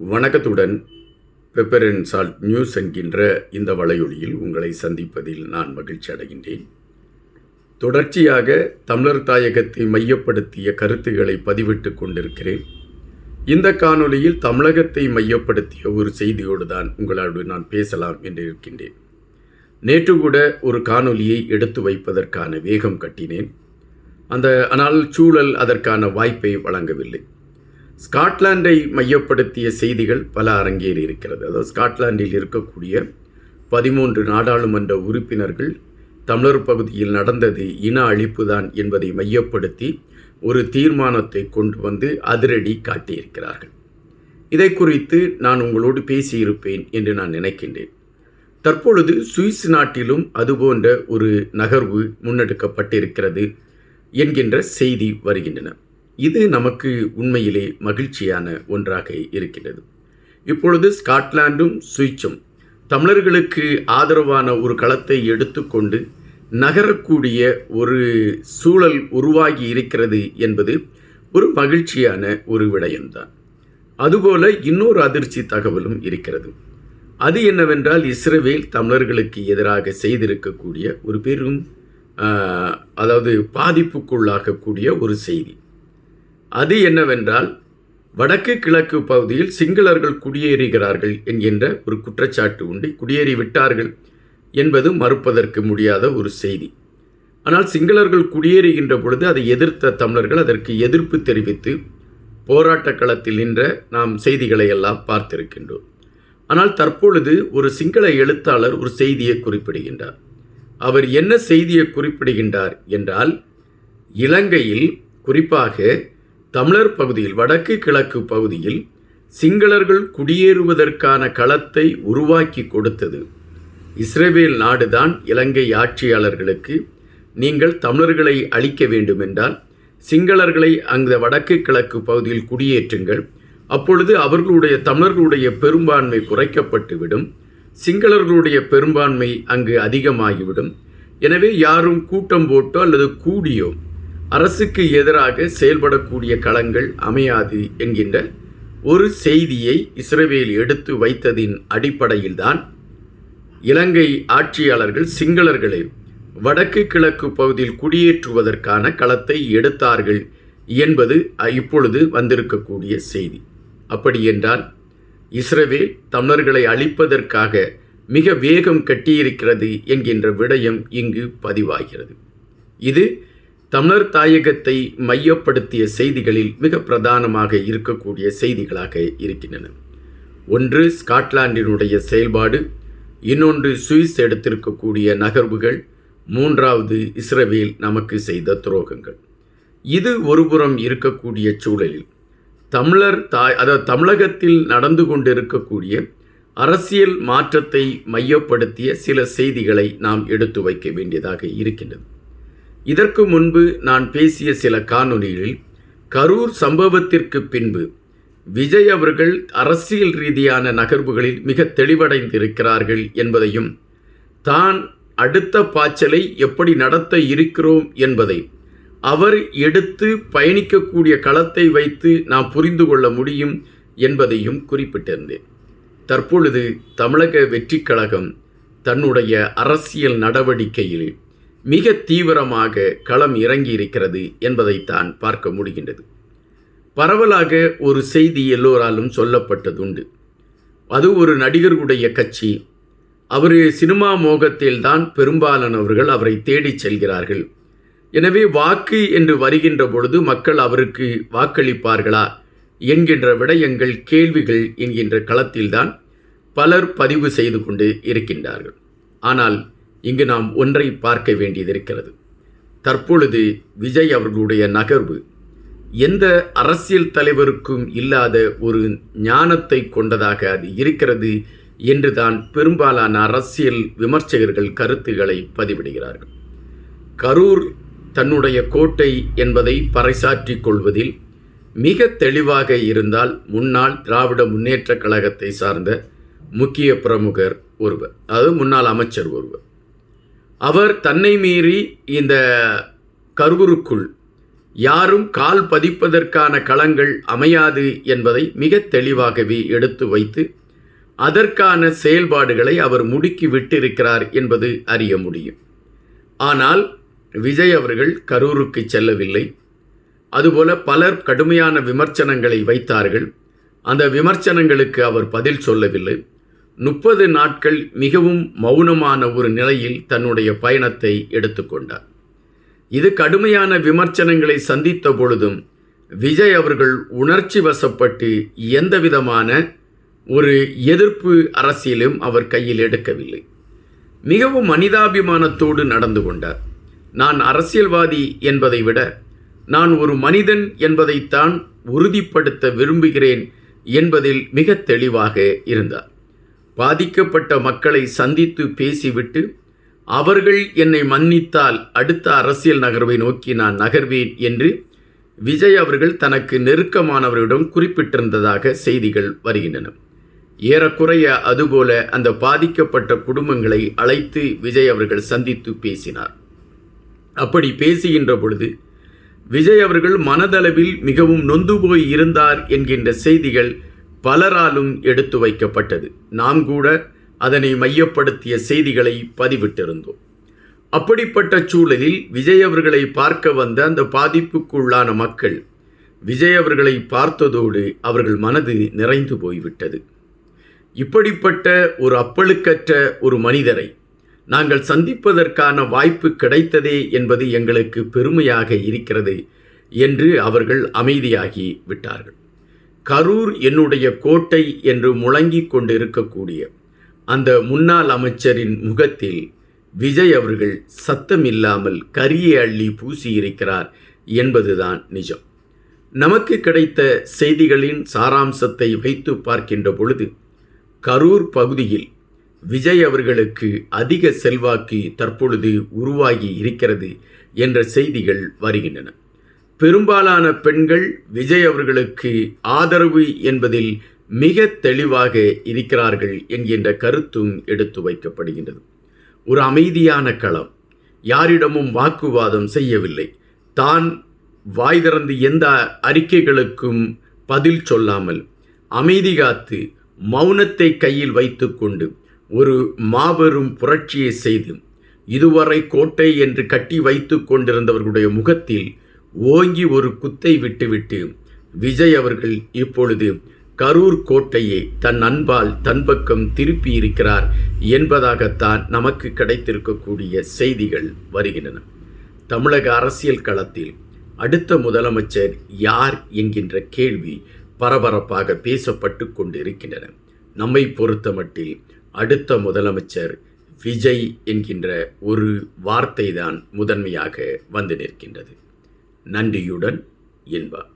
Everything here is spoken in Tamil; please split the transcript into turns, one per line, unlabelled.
வணக்கத்துடன் பெப்பர் அண்ட் சால்ட் நியூஸ் என்கின்ற இந்த வலையொலியில் உங்களை சந்திப்பதில் நான் மகிழ்ச்சி அடைகின்றேன். தொடர்ச்சியாக தமிழர் தாயகத்தை மையப்படுத்திய கருத்துக்களை பதிவிட்டு கொண்டிருக்கிறேன். இந்த காணொலியில் தமிழகத்தை மையப்படுத்திய ஒரு செய்தியோடு தான் உங்களோடு நான் பேசலாம் என்று இருக்கின்றேன். நேற்று கூட ஒரு காணொலியை எடுத்து வைப்பதற்கான வேகம் கட்டினேன். அந்த ஆனால் சூழல் அதற்கான வாய்ப்பை வழங்கவில்லை. ஸ்காட்லாண்டை மையப்படுத்திய செய்திகள் பல அரங்கேறி இருக்கிறது. அதாவது ஸ்காட்லாண்டில் இருக்கக்கூடிய பதிமூன்று நாடாளுமன்ற உறுப்பினர்கள் தமிழர் பகுதியில் நடந்தது இன அழிப்புதான் என்பதை மையப்படுத்தி ஒரு தீர்மானத்தை கொண்டு வந்து அதிரடி காட்டியிருக்கிறார்கள். இதை குறித்து நான் உங்களோடு பேசியிருப்பேன் என்று நான் நினைக்கின்றேன். தற்பொழுது சுவிஸ் நாட்டிலும் அதுபோன்ற ஒரு நகர்வு முன்னெடுக்கப்பட்டிருக்கிறது என்கின்ற செய்தி வருகின்றன. இது நமக்கு உண்மையிலே மகிழ்ச்சியான ஒன்றாக இருக்கிறது இப்பொழுது ஸ்காட்லாண்டும் சுவிட்சும் தமிழர்களுக்கு ஆதரவான ஒரு களத்தை எடுத்துக்கொண்டு நகரக்கூடிய ஒரு சூழல் உருவாகி இருக்கிறது என்பது ஒரு மகிழ்ச்சியான ஒரு விடயம்தான். அதுபோல இன்னொரு அதிர்ச்சி தகவலும் இருக்கிறது. அது என்னவென்றால் இஸ்ரவேல் தமிழர்களுக்கு எதிராக செய்திருக்கக்கூடிய ஒரு பெரும் அதாவது பாதிப்புக்குள்ளாகக்கூடிய ஒரு செய்தி. அது என்னவென்றால் வடக்கு கிழக்கு பகுதியில் சிங்களர்கள் குடியேறுகிறார்கள் என்கின்ற ஒரு குற்றச்சாட்டு உண்டு. குடியேறி விட்டார்கள் என்பது மறுப்பதற்கு முடியாத ஒரு செய்தி. ஆனால் சிங்களர்கள் குடியேறுகின்ற பொழுது அதை எதிர்த்த தமிழர்கள் அதற்கு எதிர்ப்பு தெரிவித்து போராட்ட களத்தில் நின்ற நாம் செய்திகளை எல்லாம் பார்த்திருக்கின்றோம். ஆனால் தற்பொழுது ஒரு சிங்கள எழுத்தாளர் ஒரு செய்தியை குறிப்பிடுகின்றார். அவர் என்ன செய்தியை குறிப்பிடுகின்றார் என்றால் இலங்கையில் குறிப்பாக தமிழர் பகுதியில் வடக்கு கிழக்கு பகுதியில் சிங்களர்கள் குடியேறுவதற்கான களத்தை உருவாக்கி கொடுத்தது. இஸ்ரேவேல் நாடுதான் இலங்கை ஆட்சியாளர்களுக்கு. நீங்கள் தமிழர்களை அழிக்க வேண்டுமென்றால் சிங்களர்களை அந்த வடக்கு கிழக்கு பகுதியில் குடியேற்றுங்கள். அப்பொழுது அவர்களுடைய தமிழர்களுடைய பெரும்பான்மை குறைக்கப்பட்டுவிடும். சிங்களர்களுடைய பெரும்பான்மை அங்கு அதிகமாகிவிடும். எனவே யாரும் கூட்டம் போட்டோ அல்லது கூடியோ அரசுக்கு எதிராக செயல்படக்கூடிய களங்கள் அமையாது என்கின்ற ஒரு செய்தியை இஸ்ரேவேல் எடுத்து வைத்ததின் அடிப்படையில்தான் இலங்கை ஆட்சியாளர்கள் சிங்களர்களை வடக்கு கிழக்கு பகுதியில் குடியேற்றுவதற்கான களத்தை எடுத்தார்கள் என்பது இப்பொழுது வந்திருக்கக்கூடிய செய்தி. அப்படி என்றால் இஸ்ரேவேல் தமிழர்களை அழிப்பதற்காக மிக வேகம் கட்டியிருக்கிறது என்கின்ற விடயம் இங்கு பதிவாகிறது. இது தமிழர் தாயகத்தை மையப்படுத்திய செய்திகளில் மிக பிரதானமாக இருக்கக்கூடிய செய்திகளாக இருக்கின்றன. ஒன்று ஸ்காட்லாண்டினுடைய செயல்பாடு. இன்னொன்று சுவிஸ் எடுத்திருக்கக்கூடிய நகர்வுகள். மூன்றாவது இஸ்ரவேல் நமக்கு செய்த துரோகங்கள். இது ஒருபுறம் இருக்கக்கூடிய சூழலில் தமிழர் தாய் அதாவது தமிழகத்தில் நடந்து கொண்டிருக்கக்கூடிய அரசியல் மாற்றத்தை மையப்படுத்திய சில செய்திகளை நாம் எடுத்து வைக்க வேண்டியதாக இருக்கின்றது. இதற்கு முன்பு நான் பேசிய சில காணொலிகளில் கரூர் சம்பவத்திற்கு பின்பு விஜய் அவர்கள் அரசியல் ரீதியான நகர்வுகளில் மிக தெளிவடைந்திருக்கிறார்கள் என்பதையும் தான் அடுத்த பாய்ச்சலை எப்படி நடத்த இருக்கிறோம் என்பதை அவர் எடுத்து பயணிக்கக்கூடிய களத்தை வைத்து நாம் புரிந்து கொள்ள முடியும் என்பதையும் குறிப்பிட்டிருந்தேன். தற்பொழுது தமிழக வெற்றிக் கழகம் தன்னுடைய அரசியல் நடவடிக்கையில் மிக தீவிரமாக களம் இறங்கி இருக்கிறது என்பதைத்தான் பார்க்க முடிகின்றது. பரவலாக ஒரு செய்தி எல்லோராலும் சொல்லப்பட்டதுண்டு. அது ஒரு நடிகர்களுடைய கட்சி. அவர் சினிமா மோகத்தில்தான் பெரும்பாலானவர்கள் அவரை தேடிச் செல்கிறார்கள். எனவே வாக்கு என்று வருகின்ற பொழுது மக்கள் அவருக்கு வாக்களிப்பார்களா என்கின்ற விடயங்கள் கேள்விகள் என்கின்ற களத்தில்தான் பலர் பதிவு செய்து கொண்டு இருக்கின்றார்கள். ஆனால் இங்கு நாம் ஒன்றை பார்க்க வேண்டியதிருக்கிறது. தற்பொழுது விஜய் அவர்களுடைய நகர்வு எந்த அரசியல் தலைவருக்கும் இல்லாத ஒரு ஞானத்தை கொண்டதாக அது இருக்கிறது என்றுதான் பெரும்பாலான அரசியல் விமர்சகர்கள் கருத்துக்களை பதிவிடுகிறார்கள். கரூர் தன்னுடைய கோட்டை என்பதை பறைசாற்றிக் கொள்வதில் மிக தெளிவாக இருந்தால் முன்னாள் திராவிட முன்னேற்றக் கழகத்தை சார்ந்த முக்கிய பிரமுகர் ஒருவர் அதாவது முன்னாள் அமைச்சர் ஒருவர். அவர் தன்னை மீறி இந்த கரூருக்குள் யாரும் கால் பதிப்பதற்கான களங்கள் அமையாது என்பதை மிக தெளிவாகவே எடுத்து வைத்து அதற்கான செயல்பாடுகளை அவர் முடுக்கி விட்டிருக்கிறார் என்பது அறிய முடியும். ஆனால் விஜய் அவர்கள் கரூருக்கு செல்லவில்லை. அதுபோல பலர் கடுமையான விமர்சனங்களை வைத்தார்கள். அந்த விமர்சனங்களுக்கு அவர் பதில் சொல்லவில்லை. முப்பது நாட்கள் மிகவும் மௌனமான ஒரு நிலையில் தன்னுடைய பயணத்தை எடுத்துக்கொண்டார். இது கடுமையான விமர்சனங்களை சந்தித்த பொழுதும் விஜய் அவர்கள் உணர்ச்சி வசப்பட்டு எந்தவிதமான ஒரு எதிர்ப்பு அரசியலும் அவர் கையில் எடுக்கவில்லை. மிகவும் மனிதாபிமானத்தோடு நடந்து கொண்டார். நான் அரசியல்வாதி என்பதை விட நான் ஒரு மனிதன் என்பதைத்தான் உறுதிப்படுத்த விரும்புகிறேன் என்பதில் மிக தெளிவாக இருந்தார். பாதிக்கப்பட்ட மக்களை சந்தித்து பேசிவிட்டு அவர்கள் என்னை மன்னித்தால் அடுத்த அரசியல் நகர்வை நோக்கி நான் நகர்வேன் என்று விஜய் அவர்கள் தனக்கு நெருக்கமானவரிடம் குறிப்பிட்டிருந்ததாக செய்திகள் வருகின்றன. ஏறக்குறைய அதுபோல அந்த பாதிக்கப்பட்ட குடும்பங்களை அழைத்து விஜய் அவர்கள் சந்தித்து பேசினார். அப்படி பேசுகின்ற பொழுது விஜய் அவர்கள் மனதளவில் மிகவும் நொந்து போய் இருந்தார் என்கின்ற செய்திகள் பலராலும் எடுத்து வைக்கப்பட்டது. நாம் கூட அதனை மையப்படுத்திய செய்திகளை பதிவிட்டிருந்தோம். அப்படிப்பட்ட சூழலில் விஜய் அவர்களை பார்க்க வந்த அந்த பாதிப்புக்குள்ளான மக்கள் விஜய் அவர்களை பார்த்ததோடு அவர்கள் மனது நிறைந்து போய்விட்டது. இப்படிப்பட்ட ஒரு அப்பழுக்கற்ற ஒரு மனிதரை நாங்கள் சந்திப்பதற்கான வாய்ப்பு கிடைத்ததே என்பது எங்களுக்கு பெருமையாக இருக்கிறது என்று அவர்கள் அமைதியாகி விட்டார்கள். கரூர் என்னுடைய கோட்டை என்று முழங்கிக் கொண்டிருக்கக்கூடிய அந்த முன்னாள் அமைச்சரின் முகத்தில் விஜய் அவர்கள் சத்தமில்லாமல் கரியை அள்ளி பூசியிருக்கிறார் என்பதுதான் நிஜம். நமக்கு கிடைத்த செய்திகளின் சாராம்சத்தை வைத்து பார்க்கின்ற பொழுது கரூர் பகுதியில் விஜய் அவர்களுக்கு அதிக செல்வாக்கு தற்பொழுது உருவாகி இருக்கிறது என்ற செய்திகள் வருகின்றன. பெரும்பாலான பெண்கள் விஜய் அவர்களுக்கு ஆதரவு என்பதில் மிக தெளிவாக இருக்கிறார்கள் என்கின்ற கருத்தும் எடுத்து வைக்கப்படுகின்றது. ஒரு அமைதியான களம் யாரிடமும் வாக்குவாதம் செய்யவில்லை. தான் வாய் திறந்து எந்த அறிக்கைகளுக்கும் பதில் சொல்லாமல் அமைதி காத்து மௌனத்தை கையில் வைத்துக்கொண்டு ஒரு மாபெரும் புரட்சியை செய்து இதுவரை கோட்டை என்று கட்டி வைத்து கொண்டிருந்தவர்களுடைய முகத்தில் ஓங்கி ஒரு குத்தை விட்டுவிட்டு விஜய் அவர்கள் இப்பொழுது கரூர் கோட்டையை தன் அன்பால் தன் பக்கம் திருப்பியிருக்கிறார் என்பதாகத்தான் நமக்கு கிடைத்திருக்கக்கூடிய செய்திகள் வருகின்றன. தமிழக அரசியல் களத்தில் அடுத்த முதலமைச்சர் யார் என்கின்ற கேள்வி பரபரப்பாக பேசப்பட்டு கொண்டிருக்கின்றன. நம்மை பொறுத்தமட்டில் அடுத்த முதலமைச்சர் விஜய் என்கின்ற ஒரு வார்த்தை தான் முதன்மையாக வந்து நிற்கின்றது. நன்றியுடன் என்பார்.